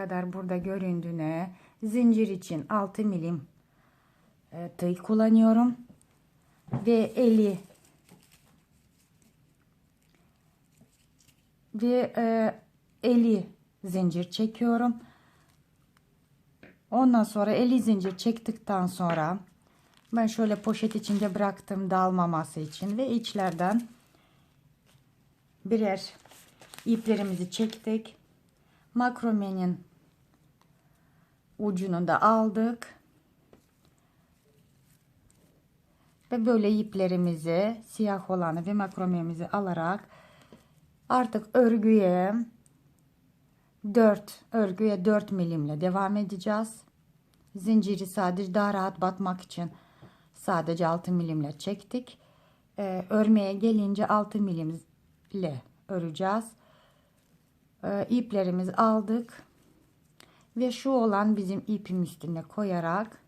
kadar burada göründüğüne zincir için 6 milim e, tığ kullanıyorum ve eli ve e, eli zincir çekiyorum. Ondan sonra eli zincir çektikten sonra ben şöyle poşet içinde bıraktım dağılmaması için ve içlerden birer iplerimizi çektik. Makromenin ucunu da aldık. Ve böyle iplerimizi siyah olanı ve makromemizi alarak artık örgüye 4 örgüye 4 milimle devam edeceğiz. Zinciri sadece daha rahat batmak için sadece 6 milimle çektik. Ee, örmeye gelince 6 milimle öreceğiz. Ee, iplerimizi aldık ve şu olan bizim ipim üstüne koyarak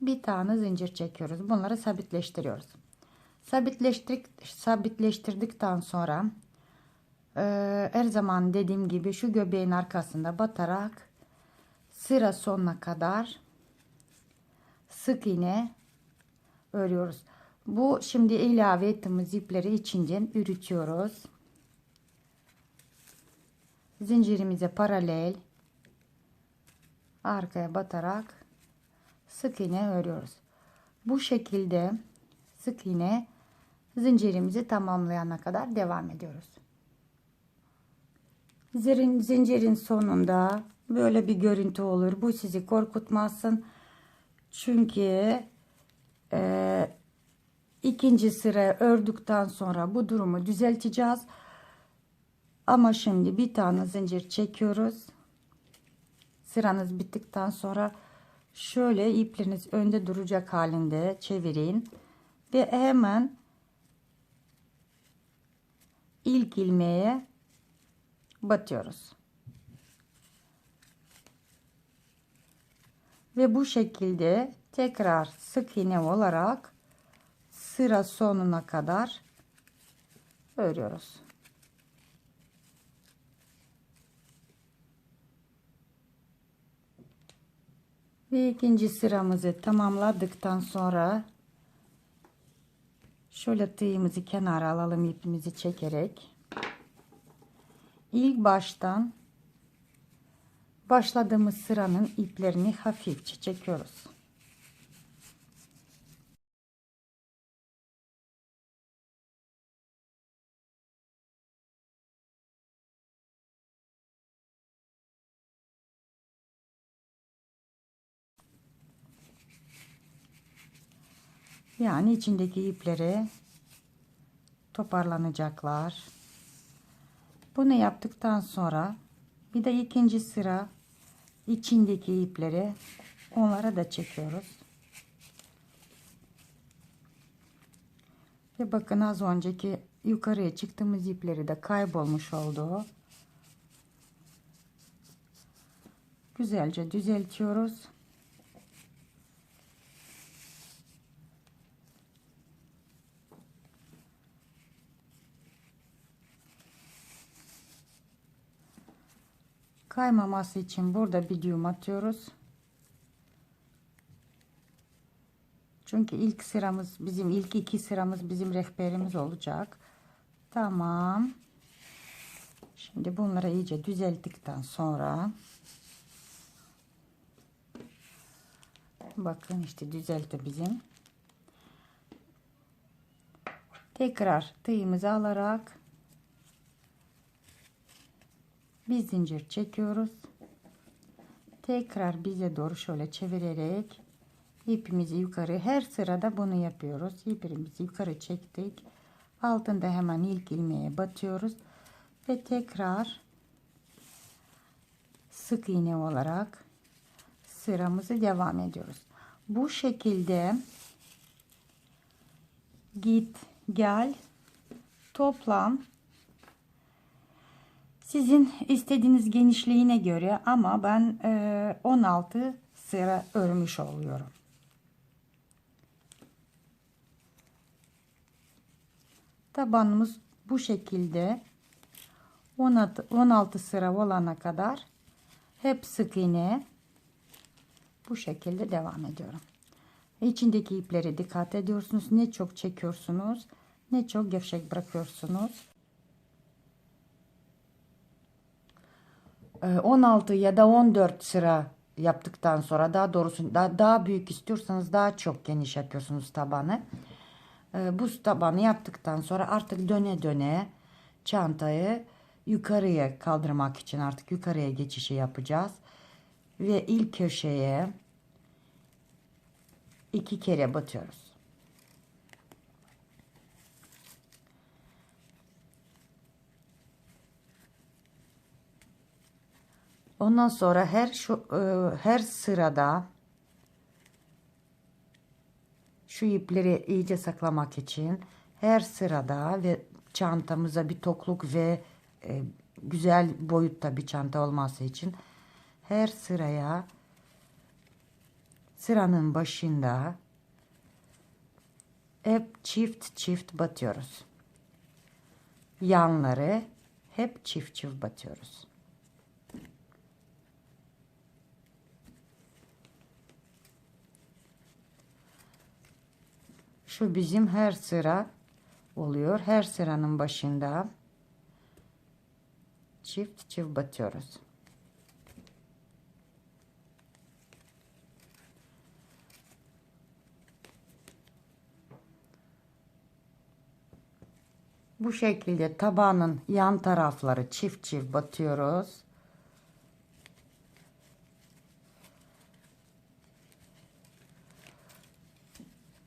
bir tane zincir çekiyoruz. Bunları sabitleştiriyoruz. Sabitleştirdik, sabitleştirdikten sonra e, her zaman dediğim gibi şu göbeğin arkasında batarak sıra sonuna kadar sık iğne örüyoruz. Bu şimdi ilave ettiğimiz ipleri içinden ürütüyoruz. Zincirimize paralel arkaya batarak sık iğne örüyoruz. Bu şekilde sık iğne zincirimizi tamamlayana kadar devam ediyoruz. Zirin, zincirin sonunda böyle bir görüntü olur. Bu sizi korkutmasın. Çünkü e, ikinci sıra ördükten sonra bu durumu düzelteceğiz. Ama şimdi bir tane zincir çekiyoruz. Sıranız bittikten sonra şöyle ipleriniz önde duracak halinde çevirin ve hemen ilk ilmeğe batıyoruz. Ve bu şekilde tekrar sık iğne olarak sıra sonuna kadar örüyoruz. Ve ikinci sıramızı tamamladıktan sonra şöyle tığımızı kenara alalım ipimizi çekerek ilk baştan başladığımız sıranın iplerini hafifçe çekiyoruz. Yani içindeki ipleri toparlanacaklar. Bunu yaptıktan sonra bir de ikinci sıra içindeki ipleri onlara da çekiyoruz. Ve bakın az önceki yukarıya çıktığımız ipleri de kaybolmuş oldu. Güzelce düzeltiyoruz. Kaymaması için burada bir düğüm atıyoruz. Çünkü ilk sıramız bizim ilk iki sıramız bizim rehberimiz olacak. Tamam. Şimdi bunları iyice düzelttikten sonra bakın işte düzeltti bizim. Tekrar tığımızı alarak bir zincir çekiyoruz. Tekrar bize doğru şöyle çevirerek ipimizi yukarı her sırada bunu yapıyoruz. İpimizi yukarı çektik. Altında hemen ilk ilmeğe batıyoruz ve tekrar sık iğne olarak sıramızı devam ediyoruz. Bu şekilde git gel toplam sizin istediğiniz genişliğine göre ama ben e, 16 sıra örmüş oluyorum. Tabanımız bu şekilde 16, 16 sıra olana kadar Hep sık iğne. Bu şekilde devam ediyorum. İçindeki ipleri dikkat ediyorsunuz. Ne çok çekiyorsunuz, ne çok gevşek bırakıyorsunuz. 16 ya da 14 sıra yaptıktan sonra daha doğrusu daha, daha büyük istiyorsanız daha çok geniş yapıyorsunuz tabanı. Ee, bu tabanı yaptıktan sonra artık döne döne çantayı yukarıya kaldırmak için artık yukarıya geçişi yapacağız. Ve ilk köşeye iki kere batıyoruz. Ondan sonra her şu e, her sırada şu ipleri iyice saklamak için her sırada ve çantamıza bir tokluk ve e, güzel boyutta bir çanta olması için her sıraya sıranın başında hep çift çift batıyoruz. Yanları hep çift çift batıyoruz. Şu bizim her sıra oluyor. Her sıranın başında çift çift batıyoruz. Bu şekilde tabanın yan tarafları çift çift batıyoruz.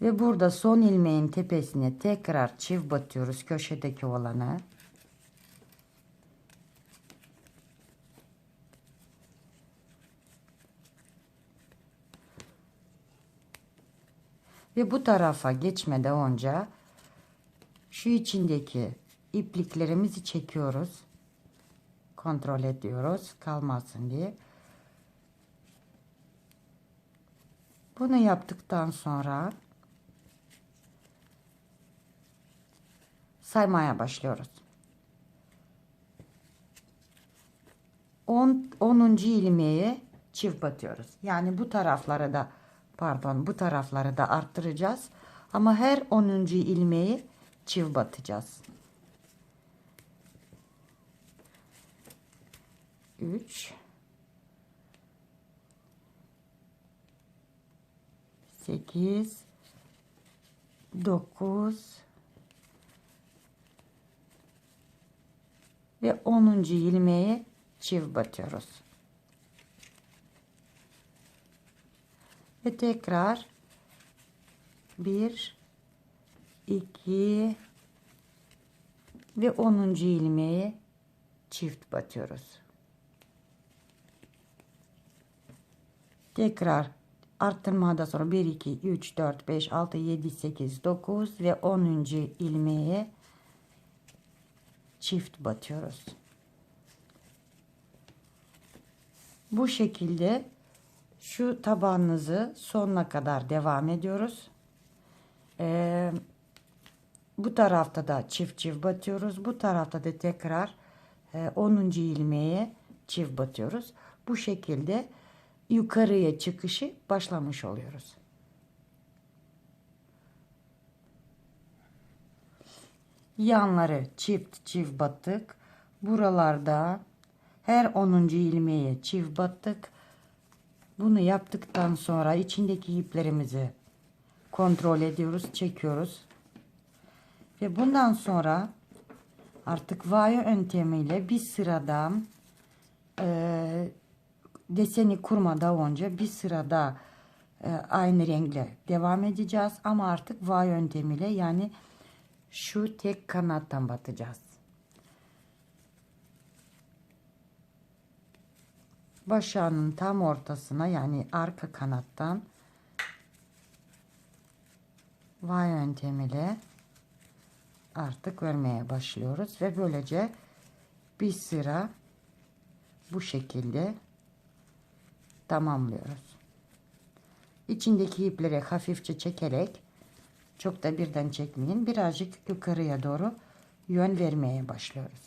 Ve burada son ilmeğin tepesine tekrar çift batıyoruz köşedeki olanı. Ve bu tarafa geçmeden önce şu içindeki ipliklerimizi çekiyoruz. Kontrol ediyoruz kalmasın diye. Bunu yaptıktan sonra saymaya başlıyoruz. 10 10. ilmeğe çift batıyoruz. Yani bu tarafları da pardon bu tarafları da arttıracağız. Ama her 10. ilmeği çift batacağız. 3 8 9 ve 10. ilmeğe çift batıyoruz. Ve tekrar 1 2 ve 10. ilmeğe çift batıyoruz. Tekrar arttırmada sonra 1 2 3 4 5 6 7 8 9 ve 10. ilmeğe çift batıyoruz. Bu şekilde şu tabanınızı sonuna kadar devam ediyoruz. Ee, bu tarafta da çift çift batıyoruz. Bu tarafta da tekrar e, 10. ilmeğe çift batıyoruz. Bu şekilde yukarıya çıkışı başlamış oluyoruz. Yanları çift çift battık. Buralarda her 10. ilmeğe çift battık. Bunu yaptıktan sonra içindeki iplerimizi kontrol ediyoruz, çekiyoruz. Ve bundan sonra artık vayo yöntemiyle bir sırada e, deseni kurmadan önce bir sırada e, aynı renkle devam edeceğiz. Ama artık vayo yöntemiyle yani şu tek kanattan batacağız. Başağının tam ortasına yani arka kanattan vay yöntemiyle artık örmeye başlıyoruz ve böylece bir sıra bu şekilde tamamlıyoruz. İçindeki ipleri hafifçe çekerek çok da birden çekmeyin. Birazcık yukarıya doğru yön vermeye başlıyoruz.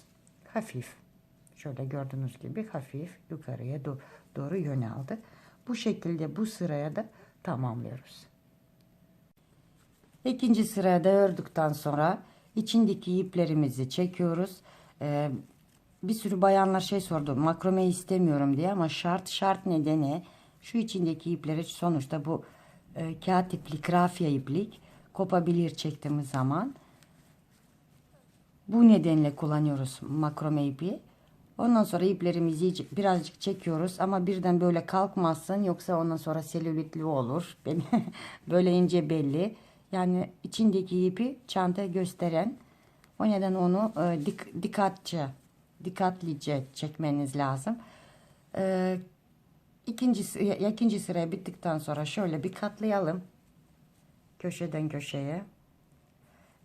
Hafif Şöyle gördüğünüz gibi hafif yukarıya do- doğru yön aldı. Bu şekilde bu sıraya da tamamlıyoruz. İkinci sırada ördükten sonra içindeki iplerimizi çekiyoruz. Ee, bir sürü bayanlar şey sordu makrome istemiyorum diye ama şart şart nedeni şu içindeki ipleri sonuçta bu e, kağıt iplik, rafya iplik kopabilir çektiğimiz zaman. Bu nedenle kullanıyoruz makrome ipi. Ondan sonra iplerimizi birazcık çekiyoruz ama birden böyle kalkmasın yoksa ondan sonra selülitli olur. Böyle ince belli. Yani içindeki ipi çanta gösteren. O neden onu e, dik, dikkatçe, dikkatlice çekmeniz lazım. E, ikinci, ikinci sıraya bittikten sonra şöyle bir katlayalım. Köşeden köşeye.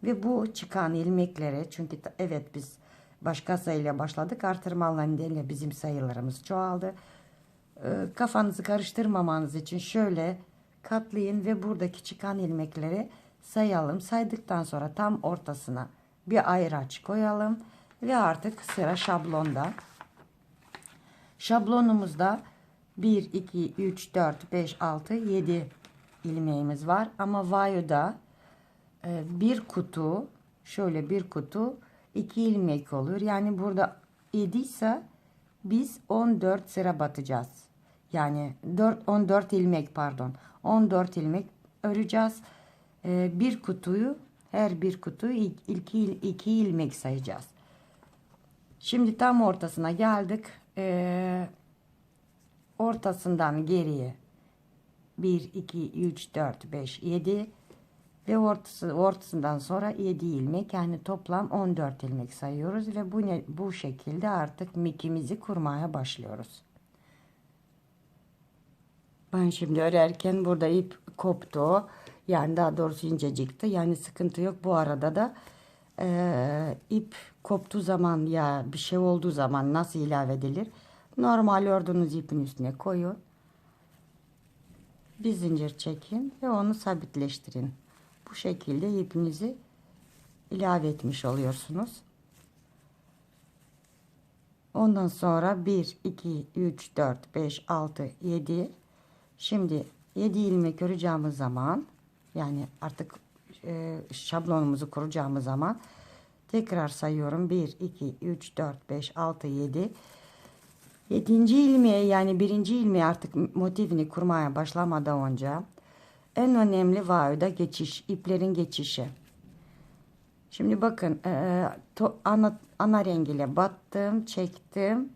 Ve bu çıkan ilmekleri çünkü evet biz başka sayıyla başladık artırmalı nedeniyle bizim sayılarımız çoğaldı. Ee, kafanızı karıştırmamanız için şöyle katlayın ve buradaki çıkan ilmekleri sayalım. Saydıktan sonra tam ortasına bir ayraç koyalım ve artık sıra şablonda. Şablonumuzda 1, 2, 3, 4, 5, 6, 7 ilmeğimiz var. Ama Vayo'da e, bir kutu şöyle bir kutu iki ilmek olur. Yani burada 7 ise biz 14 sıra batacağız. Yani 4, 14 ilmek pardon. 14 ilmek öreceğiz. E, bir kutuyu her bir kutuyu ilk- iki, iki ilmek sayacağız. Şimdi tam ortasına geldik. E, ortasından geriye 1, 2, 3, 4, 5, 7 ve ortası, ortasından sonra 7 ilmek yani toplam 14 ilmek sayıyoruz ve bu ne, bu şekilde artık mikimizi kurmaya başlıyoruz. Ben şimdi örerken burada ip koptu. Yani daha doğrusu incecikti. Yani sıkıntı yok. Bu arada da eee, ip koptuğu zaman ya bir şey olduğu zaman nasıl ilave edilir? Normal ördüğünüz ipin üstüne koyun. Bir zincir çekin ve onu sabitleştirin. Bu şekilde ipinizi ilave etmiş oluyorsunuz. Ondan sonra 1, 2, 3, 4, 5, 6, 7. Şimdi 7 ilmek öreceğimiz zaman yani artık e, şablonumuzu kuracağımız zaman tekrar sayıyorum. 1, 2, 3, 4, 5, 6, 7. Yedinci ilmeğe yani birinci ilmeğe artık motifini kurmaya başlamadan önce en önemli vayoda geçiş, iplerin geçişi. Şimdi bakın e, to, ana, ana rengiyle battım, çektim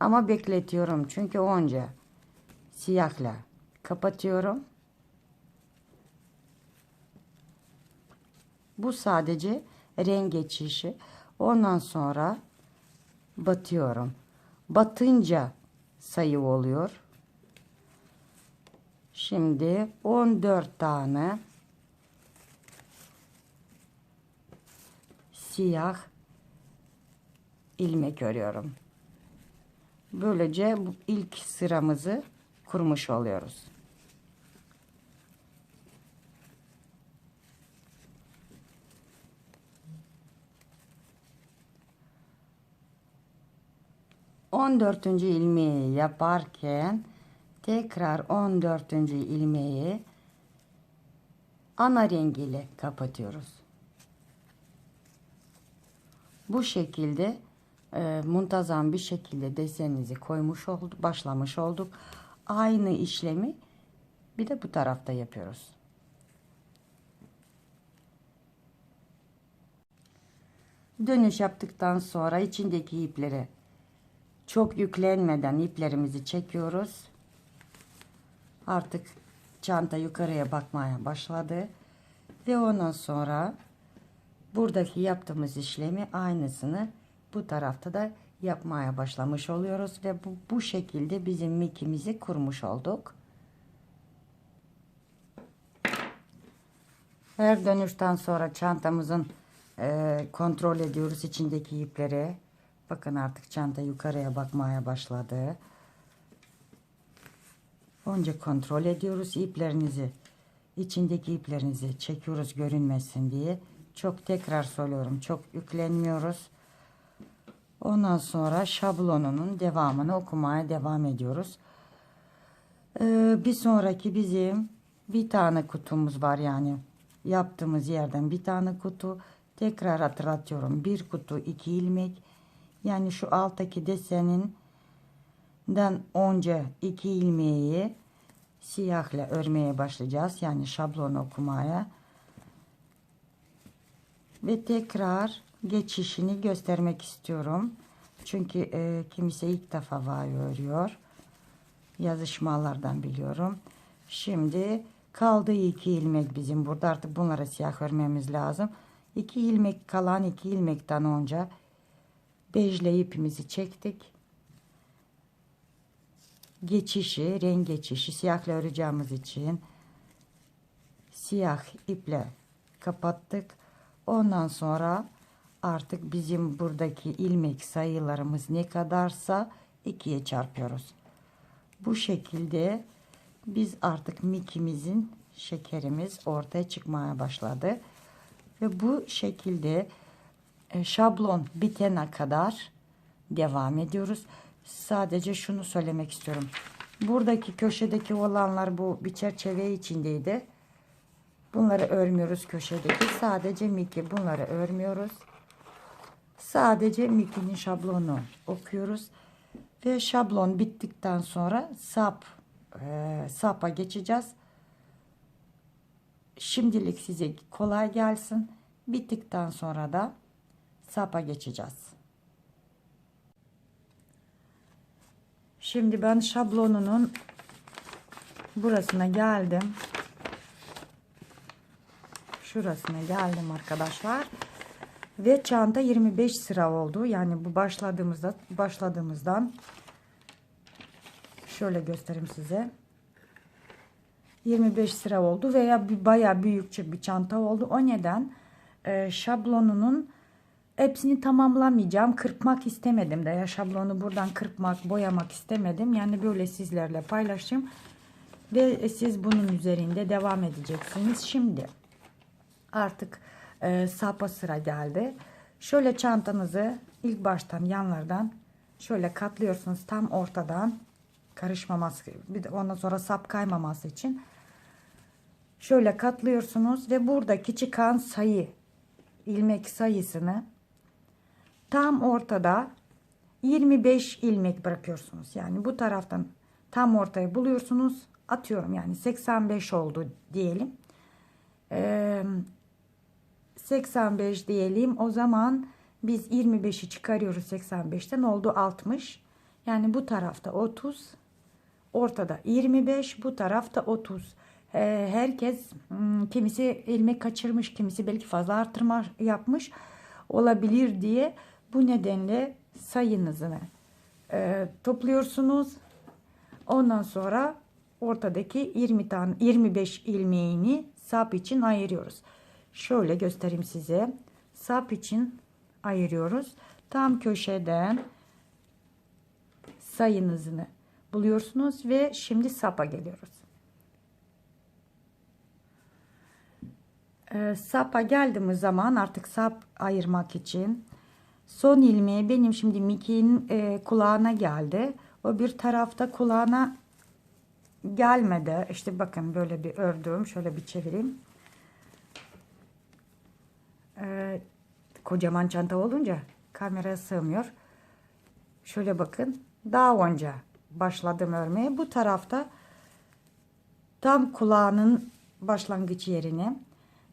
ama bekletiyorum. Çünkü önce siyahla kapatıyorum. Bu sadece renk geçişi. Ondan sonra batıyorum. Batınca sayı oluyor. Şimdi 14 tane siyah ilmek örüyorum. Böylece ilk sıramızı kurmuş oluyoruz. On dördüncü ilmeği yaparken tekrar on dördüncü ilmeği ana rengiyle kapatıyoruz. Bu şekilde e, muntazam bir şekilde desenimizi koymuş olduk, başlamış olduk. Aynı işlemi bir de bu tarafta yapıyoruz. Dönüş yaptıktan sonra içindeki ipleri çok yüklenmeden iplerimizi çekiyoruz. Artık çanta yukarıya bakmaya başladı. Ve ondan sonra buradaki yaptığımız işlemi aynısını bu tarafta da yapmaya başlamış oluyoruz. Ve bu, bu şekilde bizim mikimizi kurmuş olduk. Her dönüşten sonra çantamızın e, kontrol ediyoruz içindeki ipleri. Bakın artık çanta yukarıya bakmaya başladı. Önce kontrol ediyoruz iplerinizi. içindeki iplerinizi çekiyoruz görünmesin diye. Çok tekrar söylüyorum. Çok yüklenmiyoruz. Ondan sonra şablonunun devamını okumaya devam ediyoruz. Ee, bir sonraki bizim bir tane kutumuz var yani yaptığımız yerden bir tane kutu. Tekrar hatırlatıyorum. Bir kutu iki ilmek. Yani şu alttaki desenin den önce iki ilmeği siyahla örmeye başlayacağız. Yani şablon okumaya. Ve tekrar geçişini göstermek istiyorum. Çünkü e, kimse ilk defa var örüyor. Yazışmalardan biliyorum. Şimdi kaldı iki ilmek bizim burada artık bunlara siyah örmemiz lazım. İki ilmek kalan iki ilmekten önce bejle ipimizi çektik. Geçişi, renk geçişi siyahla öreceğimiz için siyah iple kapattık. Ondan sonra artık bizim buradaki ilmek sayılarımız ne kadarsa ikiye çarpıyoruz. Bu şekilde biz artık mikimizin şekerimiz ortaya çıkmaya başladı. Ve bu şekilde şablon bitene kadar devam ediyoruz. Sadece şunu söylemek istiyorum. Buradaki köşedeki olanlar bu bir çerçeve içindeydi. Bunları örmüyoruz köşedeki. Sadece Miki bunları örmüyoruz. Sadece Miki'nin şablonu okuyoruz. Ve şablon bittikten sonra sap e, sapa geçeceğiz. Şimdilik size kolay gelsin. Bittikten sonra da sapa geçeceğiz. Şimdi ben şablonunun burasına geldim. Şurasına geldim arkadaşlar. Ve çanta 25 sıra oldu. Yani bu başladığımızda başladığımızdan şöyle göstereyim size. 25 sıra oldu veya bayağı büyükçe bir çanta oldu. O neden e, şablonunun hepsini tamamlamayacağım. Kırpmak istemedim de ya şablonu buradan kırpmak, boyamak istemedim. Yani böyle sizlerle paylaşayım. Ve siz bunun üzerinde devam edeceksiniz. Şimdi artık e, sapa sıra geldi. Şöyle çantanızı ilk baştan yanlardan şöyle katlıyorsunuz tam ortadan karışmaması bir de ondan sonra sap kaymaması için şöyle katlıyorsunuz ve buradaki çıkan sayı ilmek sayısını tam ortada 25 ilmek bırakıyorsunuz. Yani bu taraftan tam ortaya buluyorsunuz. Atıyorum yani 85 oldu diyelim. Ee, 85 diyelim. O zaman biz 25'i çıkarıyoruz 85'ten oldu 60. Yani bu tarafta 30 ortada 25 bu tarafta 30. Ee, herkes hmm, kimisi ilmek kaçırmış kimisi belki fazla artırma yapmış olabilir diye bu nedenle sayınızı e, topluyorsunuz. Ondan sonra ortadaki 20 tane 25 ilmeğini sap için ayırıyoruz. Şöyle göstereyim size. Sap için ayırıyoruz. Tam köşeden sayınızı buluyorsunuz ve şimdi sapa geliyoruz. Ee, sapa geldiğimiz zaman artık sap ayırmak için son ilmeği benim şimdi Mickey'in e, kulağına geldi. O bir tarafta kulağına gelmedi. İşte bakın böyle bir ördüm. Şöyle bir çevireyim. Ee, kocaman çanta olunca kamera sığmıyor. Şöyle bakın. Daha önce başladım örmeye. Bu tarafta tam kulağının başlangıç yerine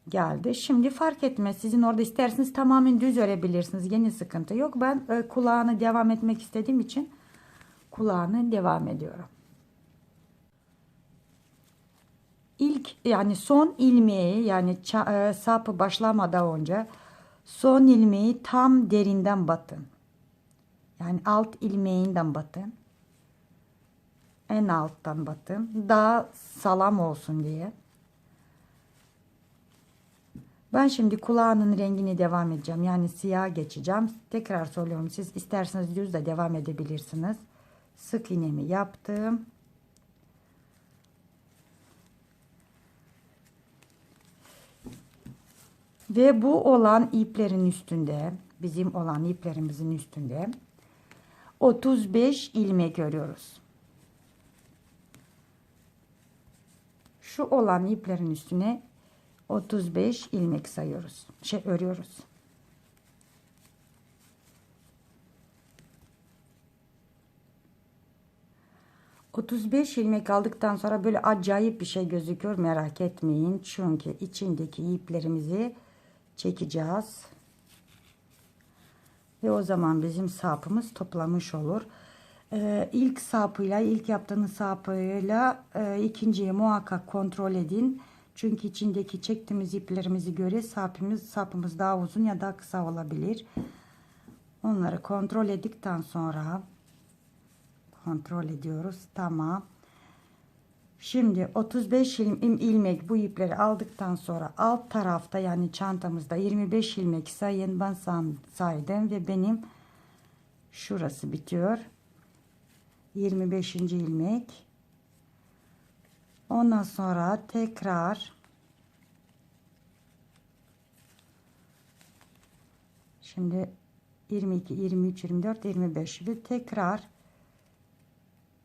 geldi. Şimdi fark etmez. Sizin orada isterseniz tamamen düz örebilirsiniz. Yeni sıkıntı yok. Ben e, kulağını devam etmek istediğim için kulağını devam ediyorum. İlk yani son ilmeği yani e, sapı başlamadan önce son ilmeği tam derinden batın. Yani alt ilmeğinden batın. En alttan batın. Daha salam olsun diye. Ben şimdi kulağının rengini devam edeceğim. Yani siyah geçeceğim. Tekrar söylüyorum. Siz isterseniz düz de devam edebilirsiniz. Sık iğnemi yaptım. Ve bu olan iplerin üstünde bizim olan iplerimizin üstünde 35 ilmek örüyoruz. Şu olan iplerin üstüne 35 ilmek sayıyoruz. Şey örüyoruz. ...35 ilmek aldıktan sonra böyle acayip bir şey gözüküyor merak etmeyin. Çünkü içindeki iplerimizi çekeceğiz. Ve o zaman bizim sapımız toplamış olur. Ee, ilk sapıyla, ilk yaptığınız sapıyla e, ikinciyi muhakkak kontrol edin. Çünkü içindeki çektiğimiz iplerimizi göre sapımız, sapımız daha uzun ya da kısa olabilir. Onları kontrol ettikten sonra kontrol ediyoruz. Tamam. Şimdi 35 il- ilmek bu ipleri aldıktan sonra alt tarafta yani çantamızda 25 ilmek sayın ben saydım ve benim şurası bitiyor. 25. ilmek. Ondan sonra tekrar şimdi 22, 23, 24, 25 ve tekrar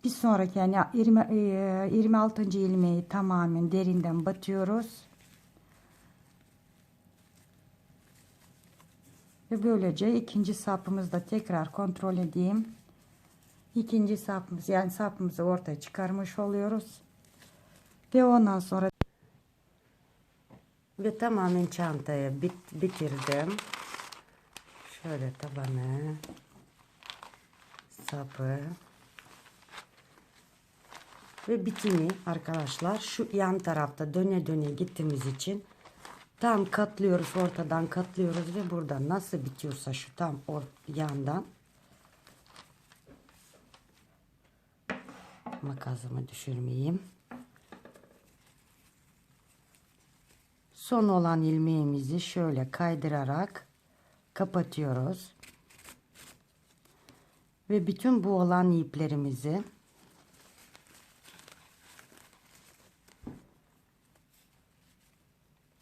bir sonraki yani 20, e, 26. ilmeği tamamen derinden batıyoruz. Ve böylece ikinci sapımızı da tekrar kontrol edeyim. İkinci sapımız yani sapımızı ortaya çıkarmış oluyoruz. Ve ondan sonra ve tamamen çantayı bit, bitirdim. Şöyle tabanı sapı ve bitimi arkadaşlar şu yan tarafta döne döne gittiğimiz için tam katlıyoruz ortadan katlıyoruz ve burada nasıl bitiyorsa şu tam o yandan makasımı düşürmeyeyim. Son olan ilmeğimizi şöyle kaydırarak kapatıyoruz. Ve bütün bu olan iplerimizi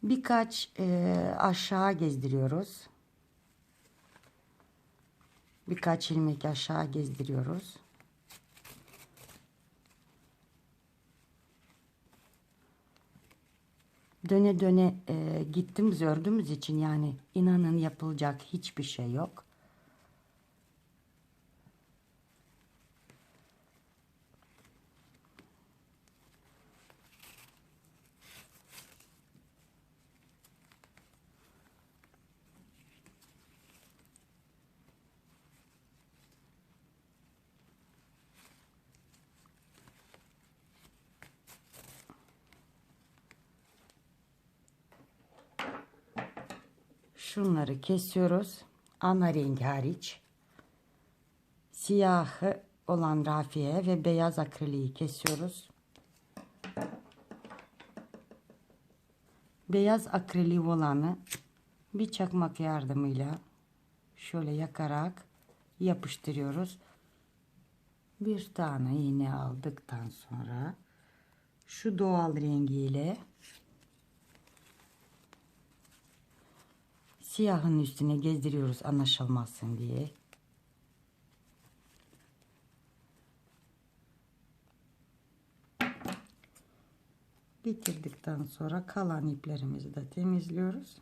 birkaç e, aşağı gezdiriyoruz. Birkaç ilmek aşağı gezdiriyoruz. Döne döne e, gittiğimiz ördüğümüz için yani inanın yapılacak hiçbir şey yok. Şunları kesiyoruz. Ana renk hariç. Siyahı olan rafiye ve beyaz akriliği kesiyoruz. Beyaz akriliği olanı bir çakmak yardımıyla şöyle yakarak yapıştırıyoruz. Bir tane iğne aldıktan sonra şu doğal rengiyle siyahın üstüne gezdiriyoruz anlaşılmasın diye. Bitirdikten sonra kalan iplerimizi de temizliyoruz.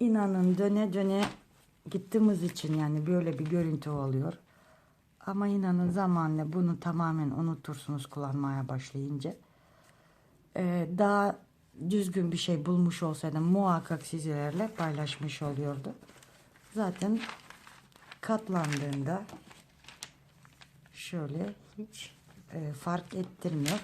İnanın döne döne gittiğimiz için yani böyle bir görüntü oluyor. Ama inanın zamanla bunu tamamen unutursunuz kullanmaya başlayınca. Ee, daha düzgün bir şey bulmuş olsaydım muhakkak sizlerle paylaşmış oluyordu. Zaten katlandığında şöyle hiç e, fark ettirmiyor.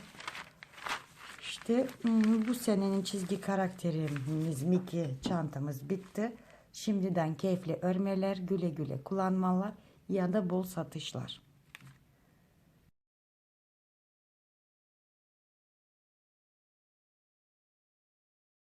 İşte hmm, bu senenin çizgi karakterimiz Mickey çantamız bitti. Şimdiden keyifli örmeler, güle güle kullanmalar ya da bol satışlar.